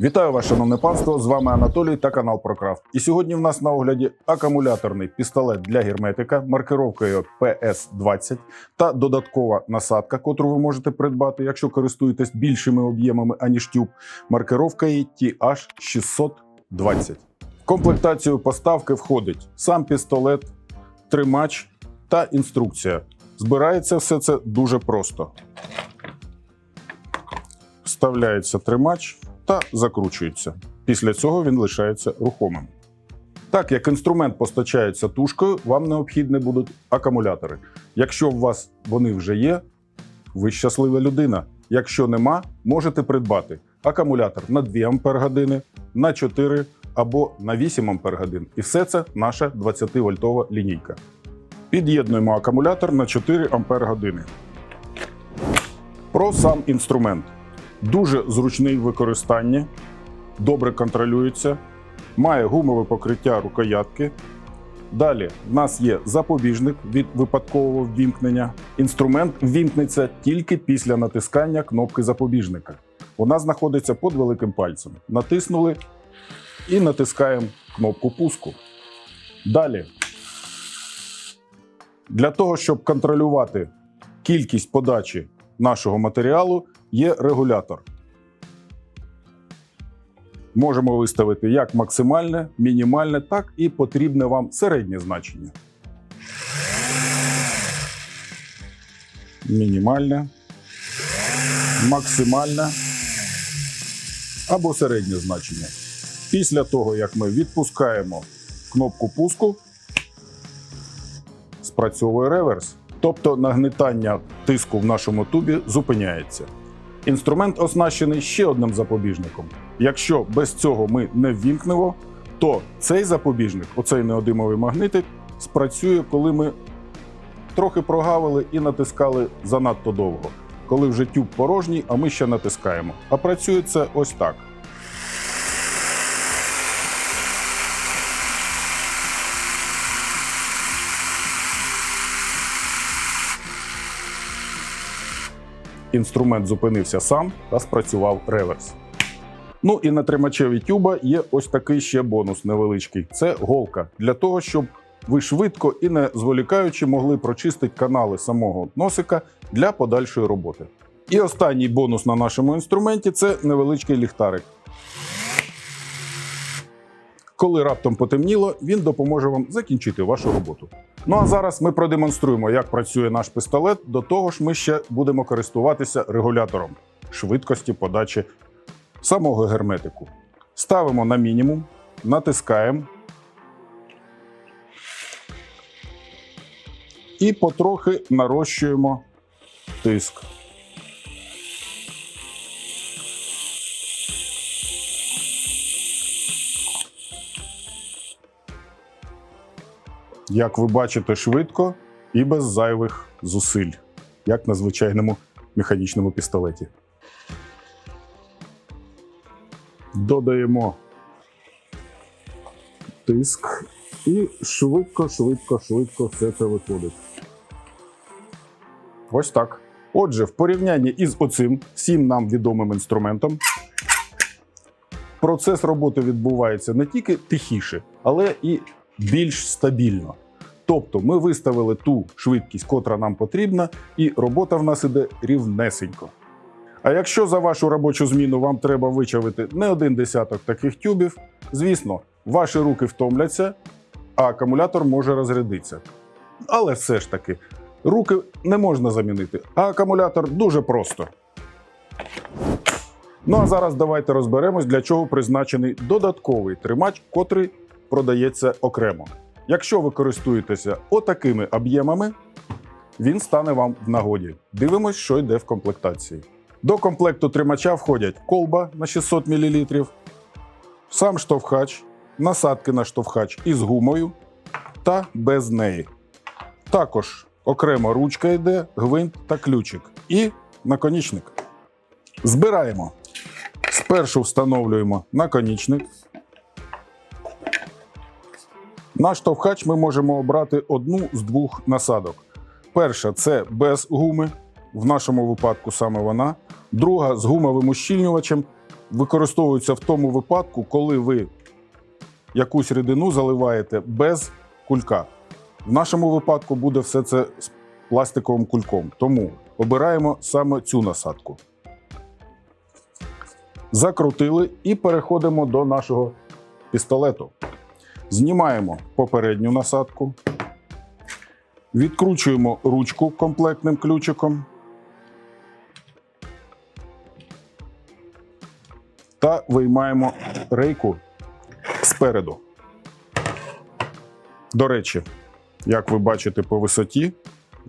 Вітаю вас, шановне панство! З вами Анатолій та канал Прокрафт. І сьогодні в нас на огляді акумуляторний пістолет для герметика маркировкою PS20 та додаткова насадка, котру ви можете придбати, якщо користуєтесь більшими об'ємами аніж тюб, маркировкою TH620. В комплектацію поставки входить сам пістолет, тримач та інструкція. Збирається все це дуже просто. Вставляється тримач та закручується. Після цього він лишається рухомим. Так як інструмент постачається тушкою, вам необхідні будуть акумулятори. Якщо у вас вони вже є, ви щаслива людина. Якщо нема, можете придбати акумулятор на 2 Ампер на 4 або на 8 Ампер І все це наша 20-вольтова лінійка. Під'єднуємо акумулятор на 4 Ампер Про сам інструмент. Дуже зручний в використанні, добре контролюється, має гумове покриття рукоятки. Далі в нас є запобіжник від випадкового ввімкнення. Інструмент ввімкнеться тільки після натискання кнопки запобіжника. Вона знаходиться під великим пальцем. Натиснули і натискаємо кнопку пуску. Далі. Для того, щоб контролювати кількість подачі нашого матеріалу, є регулятор. Можемо виставити як максимальне, мінімальне, так і потрібне вам середнє значення. Мінімальне, максимальне або середнє значення. Після того, як ми відпускаємо кнопку пуску, спрацьовує реверс, тобто нагнетання тиску в нашому тубі зупиняється. Інструмент оснащений ще одним запобіжником. Якщо без цього ми не ввімкнемо, то цей запобіжник, оцей неодимовий магнитик, спрацює, коли ми трохи прогавили і натискали занадто довго. Коли вже тюб порожній, а ми ще натискаємо. А працює це ось так. Інструмент зупинився сам та спрацював реверс. Ну і на тримачеві тюба є ось такий ще бонус невеличкий: це голка для того, щоб ви швидко і не зволікаючи могли прочистити канали самого носика для подальшої роботи. І останній бонус на нашому інструменті це невеличкий ліхтарик. Коли раптом потемніло, він допоможе вам закінчити вашу роботу. Ну а зараз ми продемонструємо, як працює наш пістолет. До того ж, ми ще будемо користуватися регулятором швидкості подачі самого герметику. Ставимо на мінімум, натискаємо і потрохи нарощуємо тиск. Як ви бачите, швидко і без зайвих зусиль, як на звичайному механічному пістолеті. Додаємо тиск і швидко, швидко, швидко все це виходить. Ось так. Отже, в порівнянні із оцим всім нам відомим інструментом, процес роботи відбувається не тільки тихіше, але і більш стабільно. Тобто ми виставили ту швидкість, котра нам потрібна, і робота в нас іде рівнесенько. А якщо за вашу робочу зміну вам треба вичавити не один десяток таких тюбів, звісно, ваші руки втомляться, а акумулятор може розрядитися. Але все ж таки, руки не можна замінити, а акумулятор дуже просто. Ну а зараз давайте розберемось, для чого призначений додатковий тримач, котрий продається окремо. Якщо ви користуєтеся отакими об'ємами, він стане вам в нагоді. Дивимось, що йде в комплектації. До комплекту тримача входять колба на 600 мл, сам штовхач, насадки на штовхач із гумою та без неї. Також окремо ручка йде, гвинт та ключик і наконічник. Збираємо. Спершу встановлюємо наконічник. На штовхач ми можемо обрати одну з двох насадок. Перша це без гуми, в нашому випадку саме вона. Друга з гумовим ущільнювачем використовуються в тому випадку, коли ви якусь рідину заливаєте без кулька. В нашому випадку буде все це з пластиковим кульком. Тому обираємо саме цю насадку. Закрутили і переходимо до нашого пістолету. Знімаємо попередню насадку, відкручуємо ручку комплектним ключиком та виймаємо рейку спереду. До речі, як ви бачите по висоті,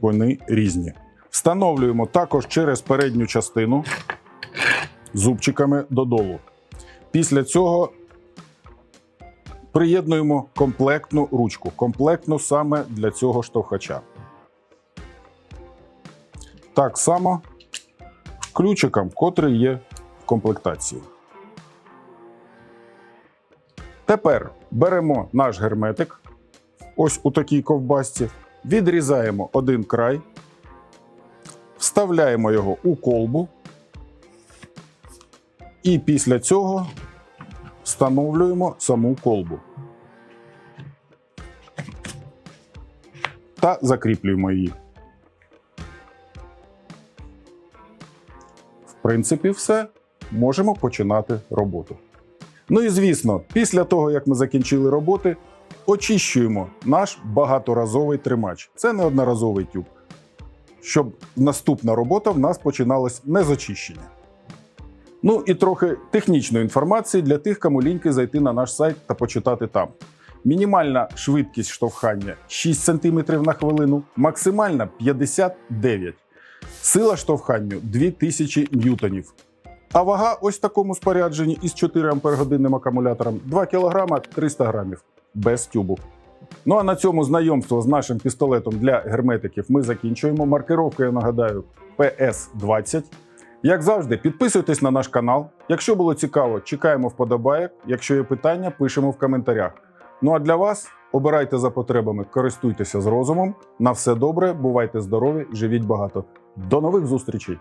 вони різні. Встановлюємо також через передню частину зубчиками додолу. Після цього приєднуємо комплектну ручку, комплектну саме для цього штовхача. Так само ключиком, котрий є в комплектації. Тепер беремо наш герметик, ось у такій ковбасці, відрізаємо один край, вставляємо його у колбу, і після цього встановлюємо саму колбу та закріплюємо її. В принципі, все. Можемо починати роботу. Ну і звісно, після того, як ми закінчили роботи, очищуємо наш багаторазовий тримач. Це не одноразовий тюб. Щоб наступна робота в нас починалась не з очищення. Ну і трохи технічної інформації для тих, кому ліньки зайти на наш сайт та почитати там. Мінімальна швидкість штовхання 6 см на хвилину, максимальна 59 Сила штовханню 2000 ньютонів. А вага ось такому спорядженні із 4 ампер-годинним акумулятором 2 кг 300 грамів без тюбу. Ну а на цьому знайомство з нашим пістолетом для герметиків ми закінчуємо. Маркировка, я нагадаю, PS20. Як завжди, підписуйтесь на наш канал. Якщо було цікаво, чекаємо вподобайок. Якщо є питання, пишемо в коментарях. Ну а для вас обирайте за потребами, користуйтеся з розумом. На все добре, бувайте здорові, живіть багато. До нових зустрічей!